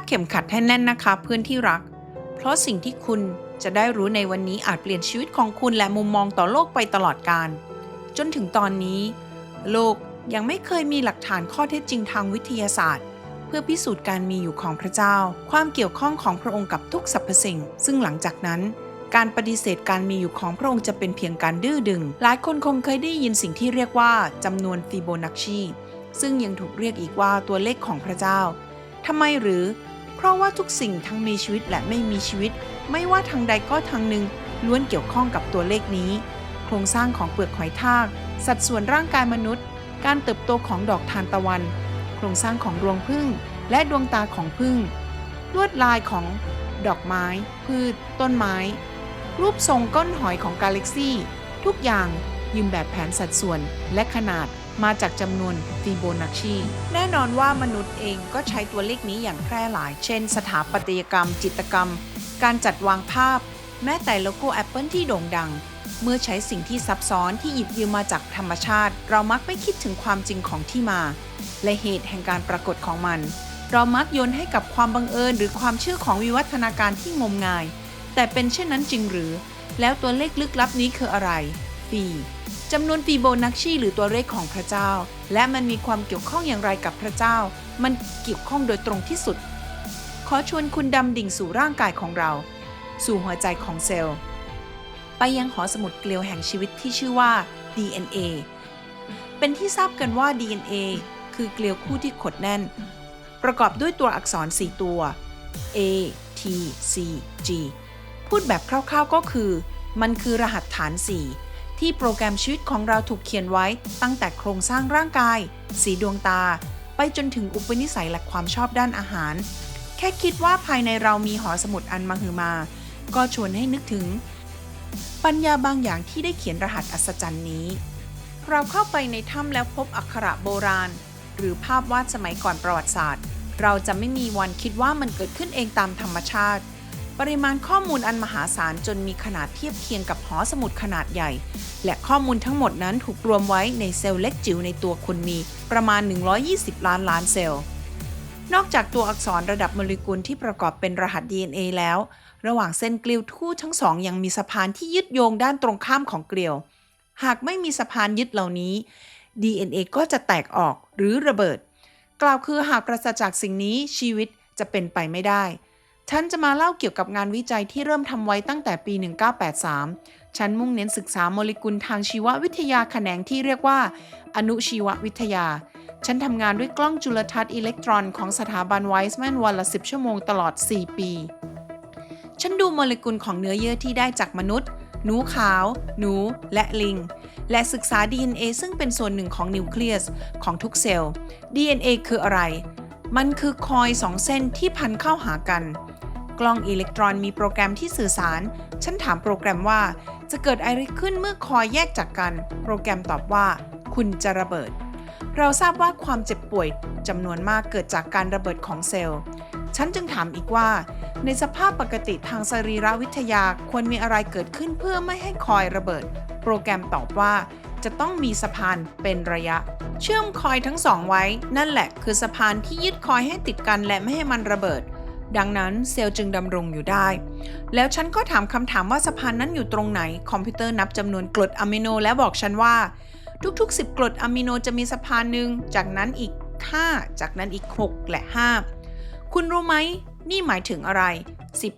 ดเข็มขัดให้แน่นนะคะเพื่อนที่รัก เพราะสิ่งที่คุณจะได้รู้ในวันนี้อาจเปลี่ยนชีวิตของคุณและมุมมองต่อโลกไปตลอดกาลจนถึงตอนนี้ โลกยังไม่เคยมีหลักฐานข้อเท็จจริงทางวิทยาศาสตร์ เพื่อพิสูจน์การมีอยู่ของพระเจ้า ความเกี่ยวข้องของพระองค์กับทุกสรรพสิ่ง ซึ่งหลังจากนั้นการปฏิเสธการมีอยู่ของพระองค์จะเป็นเพียงการดื้อดึง หลายคนคงเคยได้ยินสิ่งที่เรียกว่าจำนวนฟิโบนัชชี ซึ่งยังถูกเรียกอีกว่าตัวเลขของพระเจ้าทำไมหรือ เพราะว่าทุกสิ่งทั้งมีชีวิตและไม่มีชีวิต ไม่ว่าทางใดก็ทางหนึ่งล้วนเกี่ยวข้องกับตัวเลขนี้ โครงสร้างของเปลือกหอยทาก สัดส่วนร่างกายมนุษย์ การเติบโตของดอกทานตะวัน โครงสร้างของดวงผึ้งและดวงตาของผึ้งลวดลายของดอกไม้ พืช ต้นไม้ รูปทรงก้นหอยของกาแล็กซี่ ทุกอย่างยืมแบบแผนสัดส่วนและขนาด มาจากจำนวนฟิโบนัชชีแน่นอนว่ามนุษย์เองก็ใช้ตัวเลขนี้อย่างแพร่หลาย เช่น สถาปัตยกรรม จิตรกรรม การจัดวางภาพ แม้แต่โลโก้ Apple ที่โด่งดัง เมื่อใช้สิ่งที่ซับซ้อนที่หยิบยืมมาจากธรรมชาติ เรามักไม่คิดถึงความจริงของที่มา และเหตุแห่งการปรากฏของมัน เรามักโยนให้กับความบังเอิญ หรือความเชื่อของวิวัฒนาการที่งมงาย แต่เป็นเช่นนั้นจริงหรือ แล้วตัวเลขลึกลับนี้คืออะไรฟี จำนวนฟีโบนัชชีหรือตัวเลขของพระเจ้า และมันมีความเกี่ยวข้องอย่างไรกับพระเจ้า มันเกี่ยวข้องโดยตรงที่สุด ขอชวนคุณดำดิ่งสู่ร่างกายของเรา สู่หัวใจของเซลล์ ไปยังหอสมุดเกลียวแห่งชีวิตที่ชื่อว่า DNA เป็นที่ทราบกันว่า DNA คือเกลียวคู่ที่ขดแน่น ประกอบด้วยตัวอักษร 4 ตัว A T C G พูดแบบคร่าวๆก็คือ มันคือรหัสฐาน 4 ที่โปรแกรมชีวิตของเราถูกเขียนไว้ตั้งแต่โครงสร้างร่างกาย สีดวงตา ไปจนถึงอุปนิสัยและความชอบด้านอาหาร แค่คิดว่าภายในเรามีหอสมุดอันมหึมา ก็ชวนให้นึกถึง ปัญญาบางอย่างที่ได้เขียนรหัสอัศจรรย์นี้ เราเข้าไปในถ้ำแล้วพบอักขระโบราณ หรือภาพวาดสมัยก่อนประวัติศาสตร์ เราจะไม่มีวันคิดว่ามันเกิดขึ้นเองตามธรรมชาติ ปริมาณข้อมูลอันมหาศาลจนมีขนาดเทียบเคียงกับหอสมุดขนาดใหญ่ และข้อมูลทั้งหมดนั้นถูกรวมไว้ในเซลล์เล็กจิ๋วในตัวคุณมีประมาณ 120 ล้านล้านเซลล์ นอกจากตัวอักษรระดับโมเลกุลที่ประกอบเป็นรหัส DNA แล้ว ระหว่างเส้นเกลียวคู่ทั้งสองยังมีสะพานที่ยึดโยงด้านตรงข้ามของเกลียว หากไม่มีสะพานยึดเหล่านี้ DNA ก็จะแตกออกหรือระเบิด กล่าวคือหากปราศจากสิ่งนี้ชีวิตจะเป็นไปไม่ได้ ฉันจะมาเล่าเกี่ยวกับงานวิจัยที่เริ่มทำไว้ตั้งแต่ปี 1983 ฉันมุ่งเน้นศึกษาโมเลกุลทางชีววิทยาแขนงที่เรียกว่า อนุชีววิทยา ฉันทำงานด้วยกล้องจุลทรรศน์อิเล็กตรอนของสถาบันไวส์แมนวันละ 10 ชั่วโมงตลอด 4 ปี ฉันดูโมเลกุลของเนื้อเยื่อที่ได้จากมนุษย์ หนูขาว หนู และลิง และศึกษา DNA ซึ่งเป็นส่วนหนึ่งของนิวเคลียสของทุกเซลล์ DNA คืออะไร มันคือคอยสองเส้นที่พันเข้าหากัน กล้องอิเล็กตรอนมีโปรแกรมที่สื่อสาร ฉันถามโปรแกรมว่าจะเกิดอะไรขึ้นเมื่อคอยแยกจากกัน โปรแกรมตอบว่า คุณจะระเบิด เราทราบว่าความเจ็บป่วยจำนวนมากเกิดจากการระเบิดของเซลล์ ฉันจึงถามอีกว่า ในสภาพปกติทางสรีรวิทยาควรมีอะไรเกิดขึ้นเพื่อไม่ให้คอยระเบิด โปรแกรมตอบว่าจะต้องมีสะพานเป็นระยะ เชื่อมคอยทั้งสองไว้ นั่นแหละคือสะพานที่ยึดคอยให้ติดกันและไม่ให้มันระเบิด ดังนั้นเซลล์จึงดำรงอยู่ได้ แล้วฉันก็ถามคำถามว่าสะพานนั้นอยู่ตรงไหน คอมพิวเตอร์นับจำนวนกรดอะมิโนและบอกฉันว่า ทุกๆ 10 กรดอะมิโนจะมีสะพานหนึ่งจากนั้นอีก 5 จากนั้นอีก 6 และ 5 คุณรู้ไหม นี่หมายถึงอะไร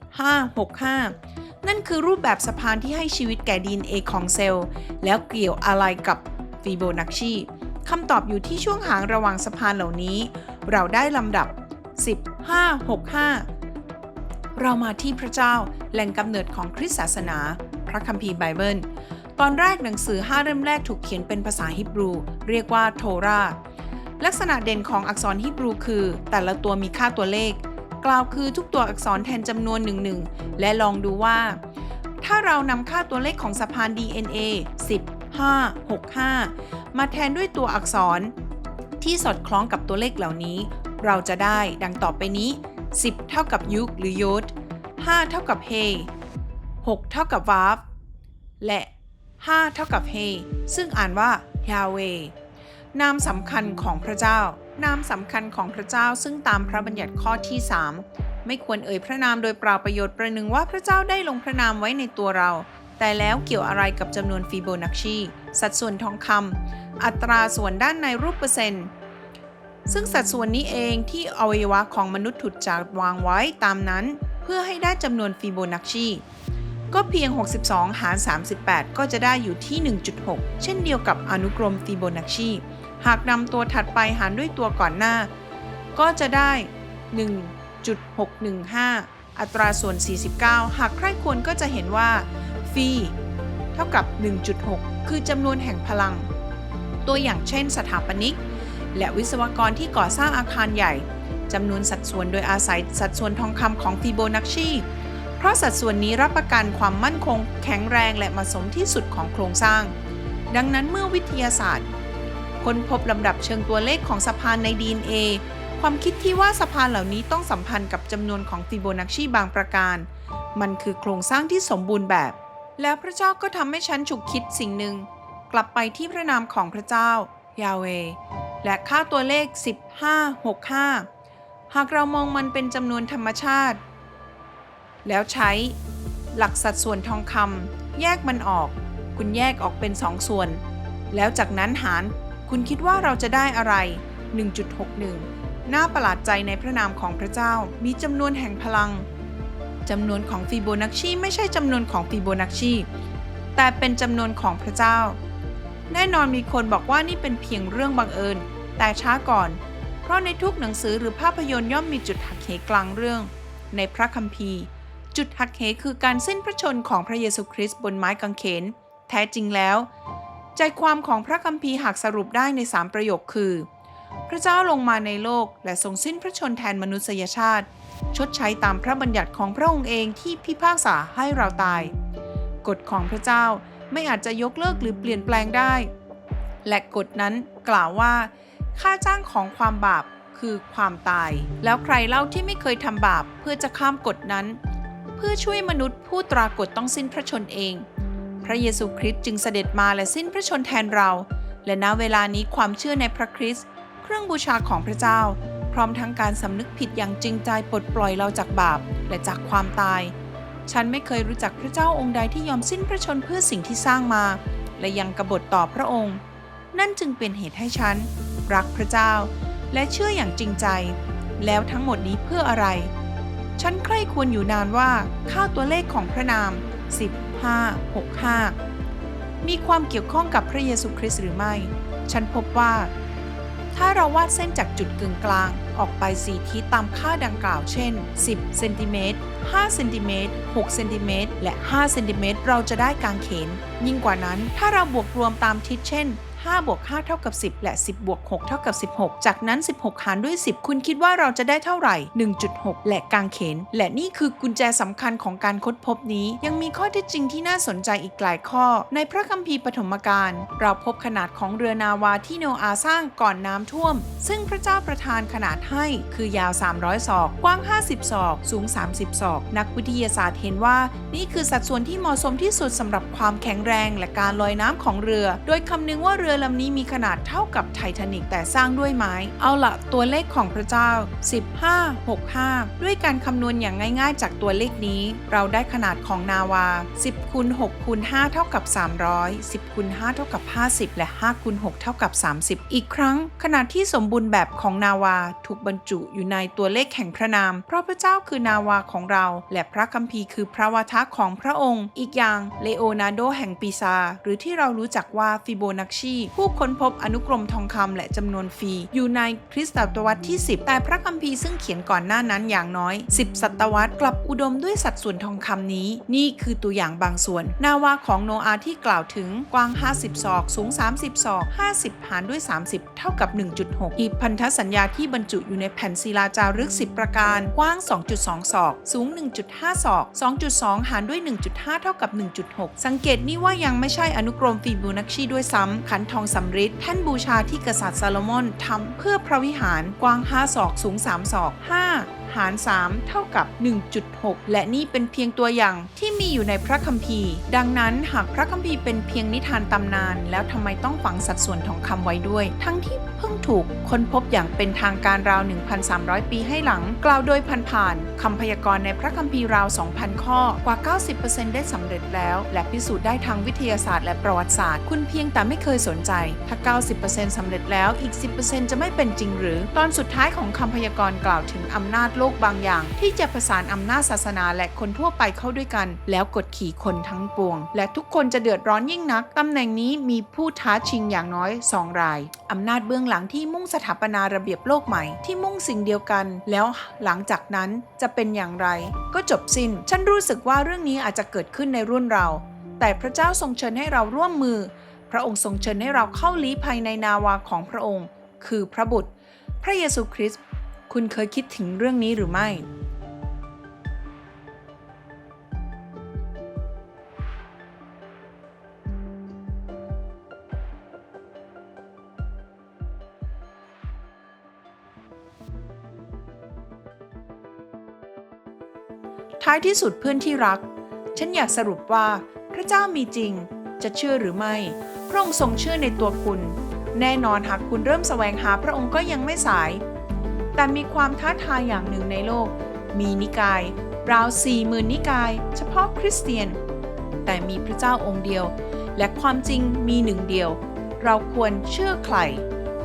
15 65 นั่นคือรูปแบบสะพานที่ให้ชีวิตแก่ DNA ของเซลล์ แล้วเกี่ยวอะไรกับฟิโบนัชชีคำตอบอยู่ที่ช่วงหางระหว่างสะพานเหล่านี้ เราได้ลำดับ 15 65 เรามาที่พระเจ้าแหล่งกำเนิดของคริสตศาสนา พระคัมภีร์ไบเบิล ตอนแรกหนังสือห้าเล่มแรกถูกเขียนเป็นภาษาฮิบรู เรียกว่าโทราลักษณะเด่นของอักษรฮิบรูคือ แต่ละตัวมีค่าตัวเลข กล่าวคือทุกตัวอักษรแทนจำนวนหนึ่งหนึ่งและลองดูว่า ถ้าเรานำค่าตัวเลขของสะพาน DNA 10 5 6 5 มาแทนด้วยตัวอักษรที่สอดคล้องกับตัวเลขเหล่านี้ เราจะได้ดังต่อไปนี้ 10 เท่ากับยุคหรือยด5เท่ากับเฮ6เท่ากับวาฟและ 5 เท่ากับเฮซึ่งอ่านว่ายาเวนามสำคัญของพระเจ้า นามสำคัญของพระเจ้าซึ่งตามพระบัญญัติข้อที่ 3 ไม่ควรเอ่ยพระนามโดยเปล่าประโยชน์ประหนึ่งว่าพระเจ้าได้ลงพระนามไว้ในตัวเรา แต่แล้วเกี่ยวอะไรกับจำนวนฟีโบนัชชี สัดส่วนทองคำอัตราส่วนด้านในรูปเปอร์เซ็นต์ ซึ่งสัดส่วนนี้เองที่อวัยวะของมนุษย์ถูกจัดวางไว้ตามนั้น เพื่อให้ได้จำนวนฟีโบนัชชีก็เพียง 62 หาร 38 ก็จะได้อยู่ที่ 1.6 เช่นเดียวกับอนุกรมฟีโบนัชชี หากนำตัวถัดไปหารด้วยตัวก่อนหน้า ก็จะได้ 1.615 อัตราส่วน 49 หากใครควรก็จะเห็นว่าฟีเท่ากับ 1.6 คือจำนวนแห่งพลัง ตัวอย่างเช่นสถาปนิก และวิศวกรที่ก่อสร้างอาคารใหญ่จำนวนสัดส่วนโดยอาศัยสัดส่วนทองคำของฟีโบนัชชีเพราะสัดส่วนนี้รับประกันความมั่นคง แข็งแรงและเหมาะสมที่สุดของโครงสร้าง ดังนั้นเมื่อวิทยาศาสตร์ ค้นพบลำดับเชิงตัวเลขของสะพานใน DNA ความคิดที่ว่าสะพานเหล่านี้ต้องสัมพันธ์กับจำนวนของฟิโบนัชชีบางประการ มันคือโครงสร้างที่สมบูรณ์แบบ แล้วพระเจ้าก็ทำให้ฉันฉุกคิดสิ่งหนึ่ง กลับไปที่พระนามของพระเจ้า ยาเว และค่าตัวเลข 1565 หากเรามองมันเป็นจำนวนธรรมชาติ แล้วใช้หลักสัดส่วนทองคำแยกมันออก คุณแยกออกเป็นสองส่วน แล้วจากนั้นหารคุณคิดว่าเราจะได้อะไร 1.61 น่าประหลาดใจในพระนามของพระเจ้ามีจำนวนแห่งพลังจำนวนของฟิโบนัชชีไม่ใช่จำนวนของฟิโบนัชชีแต่เป็นจำนวนของพระเจ้า แน่นอนมีคนบอกว่านี่เป็นเพียงเรื่องบังเอิญ แต่ช้าก่อน เพราะในทุกหนังสือหรือภาพยนตร์ย่อมมีจุดหักเหกลางเรื่อง ในพระคัมภีร์ จุดหักเหคือการสิ้นพระชนของพระเยซูคริสต์บนไม้กางเขน แท้จริงแล้ว ใจความของพระคัมภีร์หากสรุปได้ในสามประโยคคือ พระเจ้าลงมาในโลกและทรงสิ้นพระชนแทนมนุษยชาติ ชดใช้ตามพระบัญญัติของพระองค์เองที่พิพากษาให้เราตาย กฎของพระเจ้าไม่อาจจะยกเลิกหรือเปลี่ยนแปลงได้ และกฎนั้นกล่าวว่า ค่าจ้างของความบาปคือความตาย แล้วใครเล่าที่ไม่เคยทำบาปเพื่อจะข้ามกฎนั้น เพื่อช่วยมนุษย์ผู้ตรากฎต้องสิ้นพระชนเอง พระเยซูคริสต์จึงเสด็จมาและสิ้นพระชนแทนเรา และณเวลานี้ความเชื่อในพระคริสต์เครื่องบูชาของพระเจ้า พร้อมทั้งการสำนึกผิดอย่างจริงใจปลดปล่อยเราจากบาปและจากความตาย ฉันไม่เคยรู้จักพระเจ้าองค์ใดที่ยอมสิ้นพระชนเพื่อสิ่งที่สร้างมา และยังกบฏต่อพระองค์ นั่นจึงเป็นเหตุให้ฉัน รักพระเจ้า และเชื่ออย่างจริงใจ แล้วทั้งหมดนี้เพื่ออะไร ฉันใคร่ควรอยู่นานว่าค่าตัวเลขของพระนาม 1565 มีความเกี่ยวข้องกับพระเยซูคริสต์หรือไม่ ฉันพบว่า ถ้าเราวาดเส้นจากจุดกึ่งกลางออกไปสีทิศตามค่าดังกล่าวเช่น 10 เซนติเมตร 5 เซนติเมตร 6 เซนติเมตร และ 5 เซนติเมตร เราจะได้กางเขน ยิ่งกว่านั้น ถ้าเราบวกรวมตามทิศเช่น 5บวก5เท่ากับ 10 และ 10บวก6เท่ากับ 16 จากนั้น 16 หารด้วย 10 คุณคิดว่าเราจะได้เท่าไหร่ 1.6 และกางเขน และนี่คือกุญแจสำคัญของการค้นพบนี้ ยังมีข้อเท็จจริงที่น่าสนใจอีกหลายข้อ ในพระคัมภีร์ปฐมกาลเราพบขนาดของเรือนาวาที่โนอาสร้างก่อนน้ำท่วม ซึ่งพระเจ้าประทานขนาดให้คือยาว 300 ศอก กว้าง 50 ศอก สูง 30 ศอก นักวิทยาศาสตร์เห็นว่า นี่คือสัดส่วนที่เหมาะสมที่สุดสำหรับความแข็งแรงและการลอยน้ำของเรือ โดยคำนึงว่าเรือือลำนี้มีขนาดเท่ากับไททานิกแต่สร้างด้วยไม้ เอาละตัวเลขของพระเจ้า 15 65 ด้วยการคำนวณอย่างง่ายๆ จากตัวเลขนี้ เราได้ขนาดของนาวา 10คูณ6คูณ5เท่ากับ 300 10คูณ5เท่ากับ 50 และ5คูณ6เท่ากับ 30 อีกครั้ง ขนาดที่สมบูรณ์แบบของนาวาถูกบรรจุอยู่ในตัวเลขแห่งพระนาม เพราะพระเจ้าคือนาวาของเรา และพระคัมภีร์คือพระวาทะของพระองค์ อีกอย่างเลโอนาร์โดแห่งปีซาหรือที่เรารู้จักว่าฟิโบนัชชีผู้ค้นพบอนุกรมทองคำและจำนวนฟีอยู่ในคริสตศตวรรษที่ 10 แต่พระคัมภีร์ซึ่งเขียนก่อนหน้านั้นอย่างน้อย 10 ศตวรรษกลับอุดมด้วยสัดส่วนทองคำนี้ นี่คือตัวอย่างบางส่วน นาวาของโนอาห์ที่กล่าวถึงกว้าง 50 ศอก สูง 30 ศอก 50 หารด้วย 30 เท่ากับ 1.6หีบพันธสัญญาที่บรรจุอยู่ในแผ่นศิลาจารึก 10 ประการ กว้าง 2.2 ศอก สูง 1.5 ศอก 2.2 หารด้วย 1.5 เท่ากับ 1.6 สังเกตนี่ว่ายังไม่ใช่อนุกรมฟีบูนักชีด้วยซ้ำขันทองสำริดแท่นบูชาที่กษัตริย์ซาโลมอนทำเพื่อพระวิหารกว้าง 5 ศอกสูง 3 ศอก 5 หาร 3 เท่ากับ 1.6 และนี่เป็นเพียงตัวอย่างที่มีอยู่ในพระคัมภีร์ ดังนั้นหากพระคัมภีร์เป็นเพียงนิทานตำนาน แล้วทำไมต้องฝังสัดส่วนทองคำไว้ด้วย ทั้งที่เพิ่งถูกค้นพบอย่างเป็นทางการราว 1,300 ปีให้หลัง กล่าวโดยผ่านๆคำพยากรณ์ในพระคัมภีร์ราว 2,000 ข้อกว่า 90%ได้สำเร็จแล้ว และพิสูจน์ได้ทางวิทยาศาสตร์และประวัติศาสตร์ คุณเพียงแต่ไม่เคยสนใจ ถ้า 90%สำเร็จแล้วอีก 10%จะไม่เป็นจริงหรือ ตอนสุดท้ายของคำพยากรณ์กล่าวถึงอำนาจโลลกบางอย่าง ที่จะประสานอำนาจศาสนาและคนทั่วไปเข้าด้วยกัน แล้วกดขี่คนทั้งปวง และทุกคนจะเดือดร้อนยิ่งนักตำแหน่งนี้มีผู้ท้าชิงอย่างน้อย 2 รายอำนาจเบื้องหลังที่มุ่งสถาปนาระเบียบโลกใหม่ ที่มุ่งสิ่งเดียวกัน แล้วหลังจากนั้นจะเป็นอย่างไร ก็จบสิน้น ฉันรู้สึกว่าเรื่องนี้อาจจะเกิดขึ้นในรุ่นเรา แต่พระเจ้าทรงเชิญให้เราร่วมมือ พระองค์ทรงเชิญให้เราเข้าลี้ภัยในนาวาของพระองค์ คือพระบุตร พระเยซูคริสต์ คุณเคยคิดถึงเรื่องนี้หรือไม่ ท้ายที่สุดเพื่อนที่รัก ฉันอยากสรุปว่าพระเจ้ามีจริง จะเชื่อหรือไม่ พระองค์ทรงเชื่อในตัวคุณ แน่นอนหากคุณเริ่มแสวงหาพระองค์ก็ยังไม่สาย แต่มีความท้าทายอย่างหนึ่งในโลก มีนิกาย ราวสี่หมื่นนิกาย เฉพาะคริสเตียน แต่มีพระเจ้าองค์เดียว และความจริงมีหนึ่งเดียว เราควรเชื่อใคร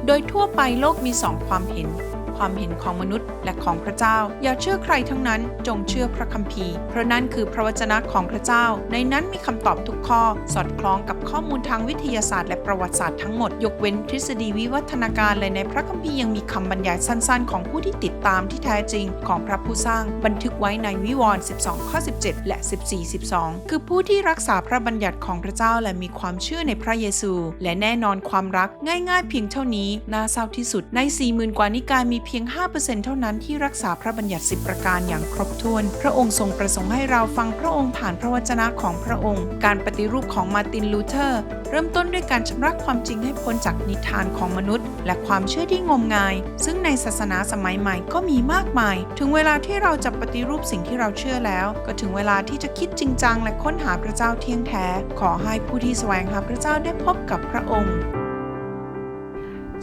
โดยทั่วไปโลกมีสองความเห็น ความเห็นของมนุษย์และของพระเจ้า อย่าเชื่อใครทั้งนั้นจงเชื่อพระคัมภีร์ เพราะนั่นคือพระวจนะของพระเจ้า ในนั้นมีคำตอบทุกข้อ สอดคล้องกับข้อมูลทางวิทยาศาสตร์และประวัติศาสตร์ทั้งหมด ยกเว้นทฤษฎีวิวัฒนาการและในพระคัมภีร์ยังมีคำบรรยายสั้นๆ ของผู้ที่ติดตามที่แท้จริงของพระผู้สร้างบันทึกไว้ในวิวรณ์12 ข้อ 17 และ 14 12 คือผู้ที่รักษาพระบัญญัติของพระเจ้าและมีความเชื่อในพระเยซู และแน่นอนความรักง่าย ๆ เพียงเท่านี้น่าเศร้าที่สุดใน 40,000 กว่านิกายมีเพียง 5%เท่านั้นที่รักษาพระบัญญัติ 10 ประการอย่างครบถ้วน พระองค์ทรงประสงค์ให้เราฟังพระองค์ผ่านพระวจนะของพระองค์ การปฏิรูปของมาตินลูเทอร์ เริ่มต้นด้วยการชำระความจริงให้พ้นจากนิทานของมนุษย์ และความเชื่อที่งมงาย ซึ่งในศาสนาสมัยใหม่ก็มีมากมาย ถึงเวลาที่เราจะปฏิรูปสิ่งที่เราเชื่อแล้ว ก็ถึงเวลาที่จะคิดจริงจังและค้นหาพระเจ้าเที่ยงแท้ ขอให้ผู้ที่แสวงหาพระเจ้าได้พบกับพระองค์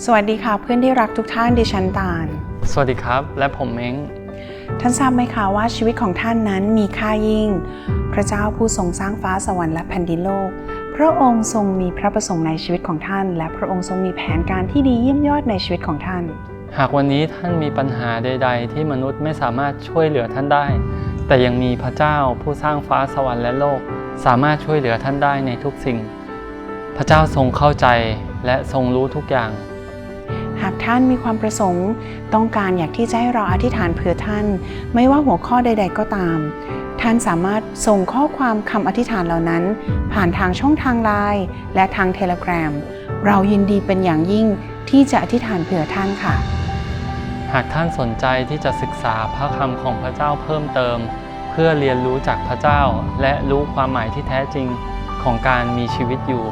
สวัสดีค่ะเพื่อนที่รักทุกท่านดิฉันตาล สวัสดีครับ และผมเม้งท่านทราบไหมคะว่าชีวิตของท่านนั้นมีค่ายิ่ง พระเจ้าผู้ทรงสร้างฟ้าสวรรค์และแผ่นดินโลก พระองค์ทรงมีพระประสงค์ในชีวิตของท่าน และพระองค์ทรงมีแผนการที่ดีเยี่ยมยอดในชีวิตของท่าน หากวันนี้ท่านมีปัญหาใด ๆ ที่มนุษย์ไม่สามารถช่วยเหลือท่านได้ แต่ยังมีพระเจ้าผู้สร้างฟ้าสวรรค์และโลก สามารถช่วยเหลือท่านได้ในทุกสิ่ง พระเจ้าทรงเข้าใจและทรงรู้ทุกอย่างหาก ท่านมีความประสงค์ ต้องการอยากที่จะให้เราอธิษฐานเผื่อท่าน ไม่ว่าหัวข้อใด ๆ ก็ตาม ท่านสามารถส่งข้อความคำอธิษฐานเหล่านั้น ผ่านทางช่องทางไลน์และทางเทเลกราฟเรายินดีเป็นอย่างยิ่งที่จะอธิษฐานเผื่อท่านค่ะ หากท่านสนใจที่จะศึกษาพระคำของพระเจ้าเพิ่มเติม เพื่อเรียนรู้จากพระเจ้า และรู้ความหมายที่แท้จริงของการมีชีวิตอยู่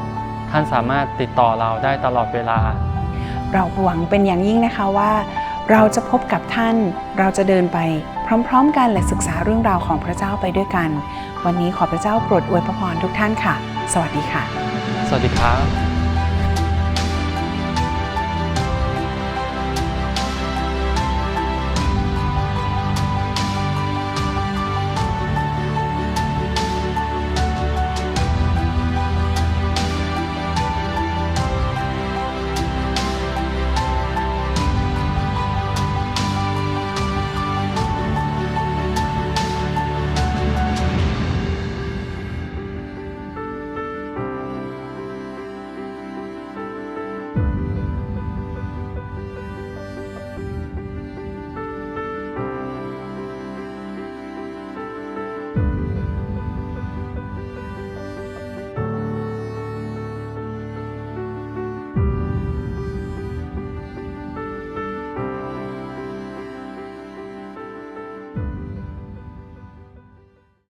ท่านสามารถติดต่อเราได้ตลอดเวลา เราหวังเป็นอย่างยิ่งนะคะว่า เราจะพบกับท่าน เราจะเดินไปพร้อมๆ กันและศึกษาเรื่องราวของพระเจ้าไปด้วยกัน วันนี้ขอพระเจ้าโปรดอวยพรทุกท่านค่ะ สวัสดีค่ะ สวัสดีครับ